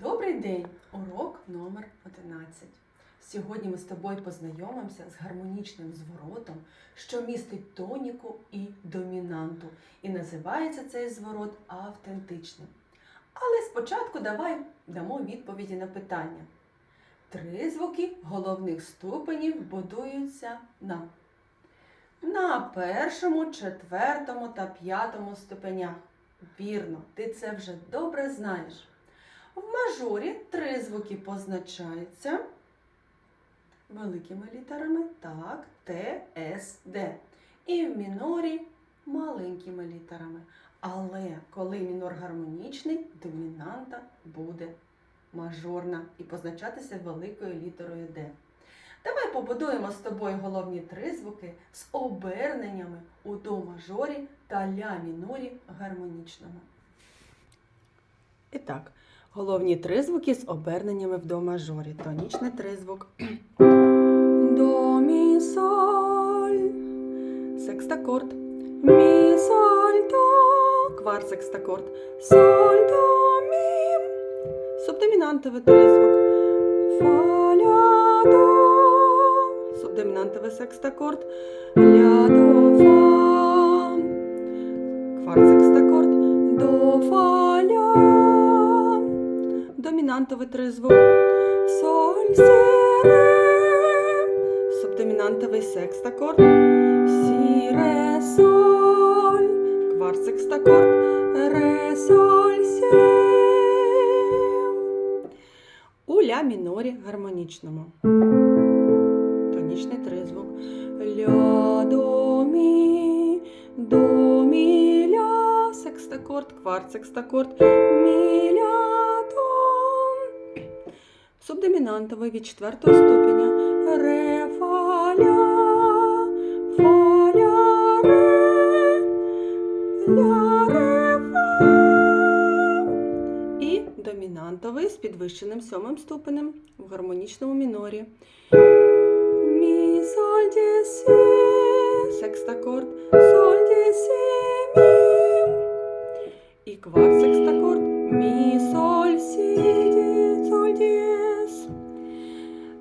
Добрий день! Урок номер 11. Сьогодні ми з тобою познайомимося з гармонічним зворотом, що містить тоніку і домінанту. І називається цей зворот автентичним. Але спочатку давай дамо відповіді на питання. Три звуки головних ступенів будуються на на першому, четвертому та п'ятому ступенях. Вірно, ти це вже добре знаєш. В мажорі три звуки позначаються великими літерами, так, Т, С, Д. І в мінорі маленькими літерами. Але коли мінор гармонічний, домінанта буде мажорна і позначатися великою літерою Д. Давай побудуємо з тобою головні три звуки з оберненнями у до мажорі та ля мінорі гармонічному. І так, головні тризвуки з оберненнями в до мажорі. Тонічний тризвук. До, мі, соль. Секстакорд. Мі, соль, до. Кварт секстакорд. Соль, до, мі. Субдомінантовий тризвук. Фа, ля, до. Субдомінантовий секстакорд. Ля, до, фа. Кварт секстакорд. До, фа. Домінантовий тризвук. Соль, сі, ре. Субдомінантовий секстакорд. Сі, ре, соль. Кварт секстакорд. Ре, соль, сі. У ля мінорі гармонічному. Тонічний тризвук. Ля, до, мі, до, мі, ля, секстакорд, кварт секстакорд, мі, ля. Субдомінантовий від четвертого ступеня. Ре, фа, ля, фа, ля, ре, ля, ре, фа. І домінантовий з підвищеним сьомим ступенем в гармонічному мінорі. Мі, соль, ді, сі, секстакорд, соль, ді, сі, мі. І кварт секстакорд, мі,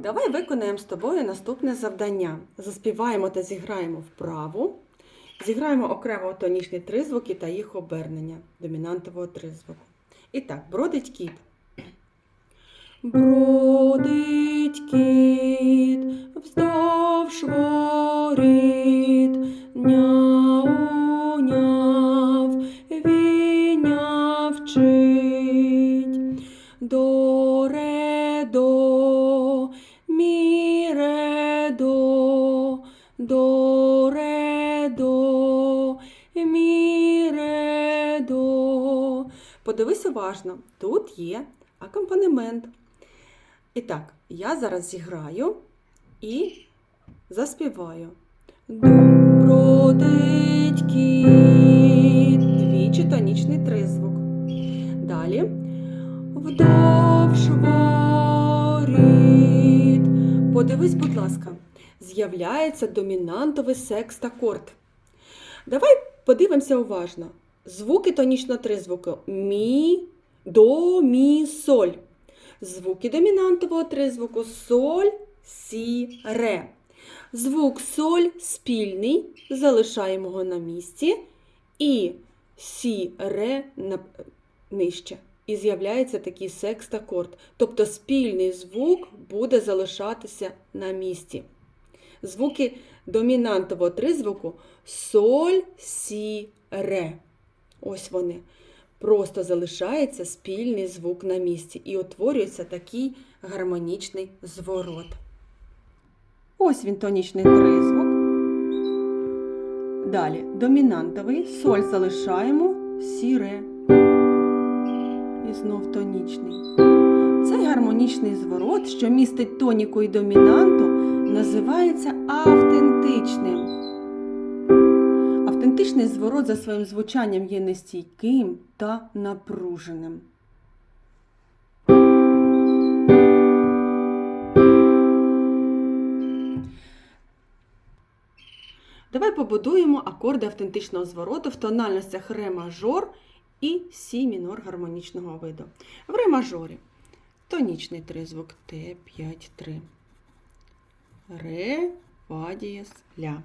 Давай виконаємо з тобою наступне завдання. Заспіваємо та зіграємо вправу. Зіграємо окремо тонічні тризвуки та їх обернення домінантового тризвуку. І так, бродить кіт. Бродить кіт вздовж воріт, мі до. Подивись уважно, тут є акомпанемент. І так, я зараз зіграю і заспіваю. Кіт, двічі тонічний тризвук. Далі вдовж воріт. Подивись, будь ласка, з'являється домінантовий секстакорд. Давай подивимося уважно. Звуки тонічного тризвуку мі, до, мі, соль. Звуки домінантового тризвуку соль, сі, ре. Звук соль спільний, залишаємо його на місці. І сі, ре нижче. І з'являється такий секстакорд. Тобто спільний звук буде залишатися на місці. Звуки домінантового тризвуку соль, сі, ре. Ось вони. Просто залишається спільний звук на місці і утворюється такий гармонічний зворот. Ось він тонічний тризвук. Далі домінантовий, соль залишаємо, сі, ре. І знов тонічний. Цей гармонічний зворот, що містить тоніку і домінанту, називається автентичним. Автентичний зворот за своїм звучанням є нестійким та напруженим. Давай побудуємо акорди автентичного звороту в тональностях ре мажор і сі мінор гармонічного виду. В ре мажорі Тонічний тризвук Т5-3. Ре, фа дієс, ля.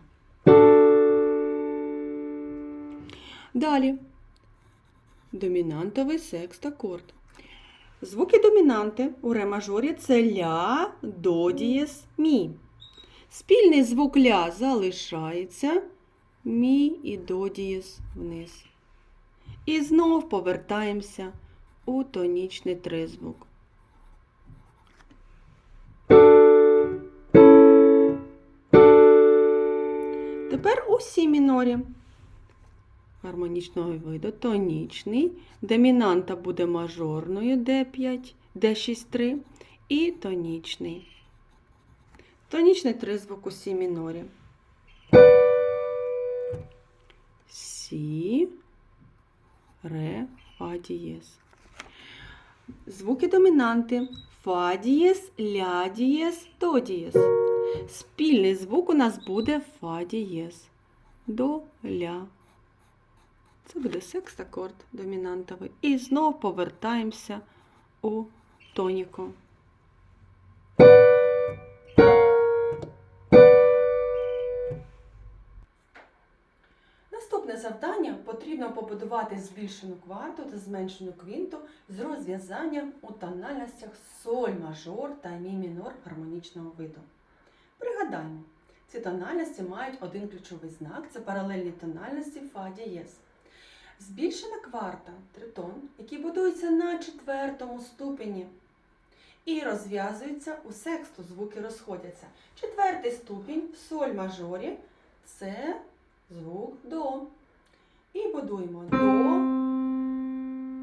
Далі. Домінантовий секстакорд. Звуки домінанти у ре мажорі це ля, до дієс, мі. Спільний звук ля залишається, мі і до дієс вниз. І знов повертаємося у тонічний тризвук. У сі мінорі гармонічного виду тонічний. Домінанта буде мажорною D5, D6-3 і тонічний. Тонічний тризвук у сі мінорі. Сі, ре, фа дієс. Звуки домінанти. Фа дієс, ля дієс, до дієс. Спільний звук у нас буде фа дієс. До ля. Це буде секстакорд домінантовий. І знов повертаємося у тоніку. Наступне завдання потрібно побудувати збільшену кварту та зменшену квінту з розв'язанням у тональностях соль мажор та мі мінор гармонічного виду. Пригадаємо, ці тональності мають один ключовий знак це паралельні тональності фа дієс. Збільшена кварта тритон, який будується на четвертому ступені. І розв'язується у сексту, звуки розходяться. Четвертий ступінь в соль мажорі це звук до. І будуємо до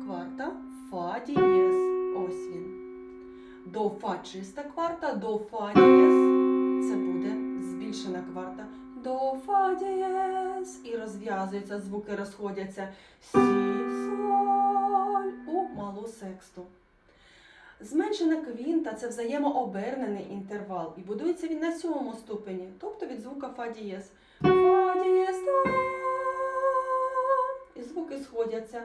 кварта фа дієс. Ось він. До фа чиста кварта, до фа дієс. Збільшена кварта. До фа дієс. І розв'язуються, звуки розходяться. Сі, соль у малу сексту. Зменшена квінта це взаємообернений інтервал. І будується він на сьомому ступені, тобто від звука фа дієс. Фа дієс, до. І звуки сходяться.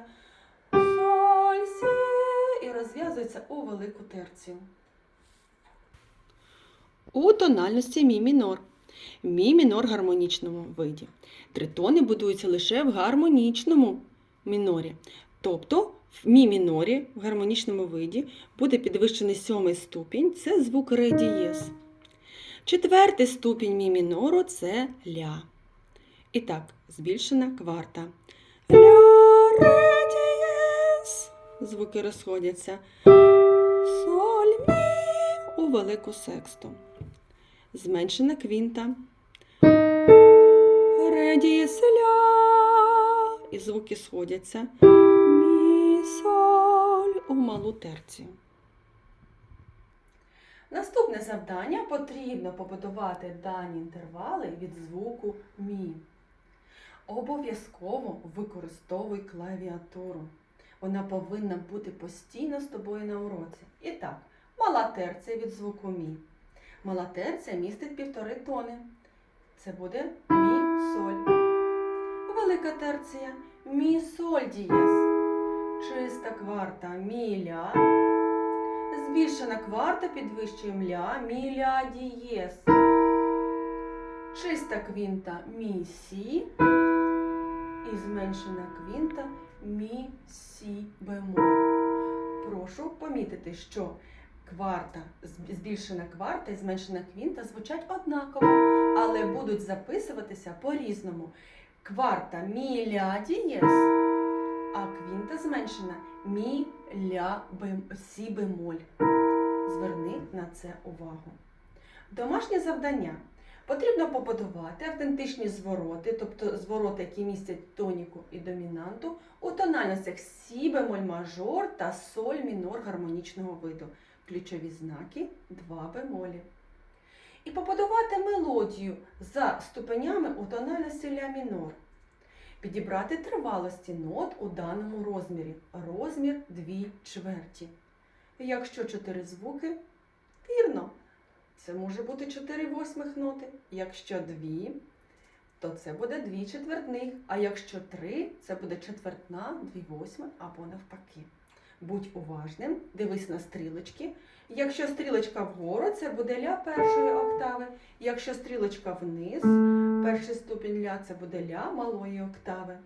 Соль, сі. І розв'язуються у велику терцію. У тональності мі мінор. Мі мінор гармонічному виді. Тритони будуються лише в гармонічному мінорі. Тобто в мі мінорі в гармонічному виді буде підвищений сьомий ступінь це звук ре дієс. Четвертий ступінь мі мінору це ля. І так, збільшена кварта. Ля, ре дієс. Звуки розходяться. Соль, мі у велику сексту. Зменшена квінта. Ре дієс, ля. І звуки сходяться. Мі, соль у малу терцію. Наступне завдання потрібно побудувати дані інтервали від звуку мі. Обов'язково використовуй клавіатуру. Вона повинна бути постійно з тобою на уроці. І так, мала терція від звуку мі. Мала терція містить півтори тони. Це буде мі соль. Велика терція мі соль дієс. Чиста кварта мі ля. Збільшена кварта підвищуємо ля, мі ля дієс. Чиста квінта мі сі. І зменшена квінта мі сі бемоль. Прошу помітити, що кварта, збільшена кварта і зменшена квінта звучать однаково, але будуть записуватися по-різному. Кварта мі ля дієс, а квінта зменшена мі ля сі бемоль. Зверни на це увагу. Домашнє завдання. Потрібно побудувати автентичні звороти, тобто звороти, які містять тоніку і домінанту, у тональностях сі бемоль мажор та соль мінор гармонічного виду. Ключові знаки 2 бемолі. І побудувати мелодію за ступенями у тональності ля мінор. Підібрати тривалості нот у даному розмірі. Розмір 2 чверті. Якщо 4 звуки, вірно, це може бути 4 восьмих ноти. Якщо 2, то це буде 2 четвертних. А якщо 3, це буде четвертна, 2 восьми або навпаки. Будь уважним, дивись на стрілочки. Якщо стрілочка вгору, це буде ля першої октави. Якщо стрілочка вниз, перший ступінь ля це буде ля малої октави.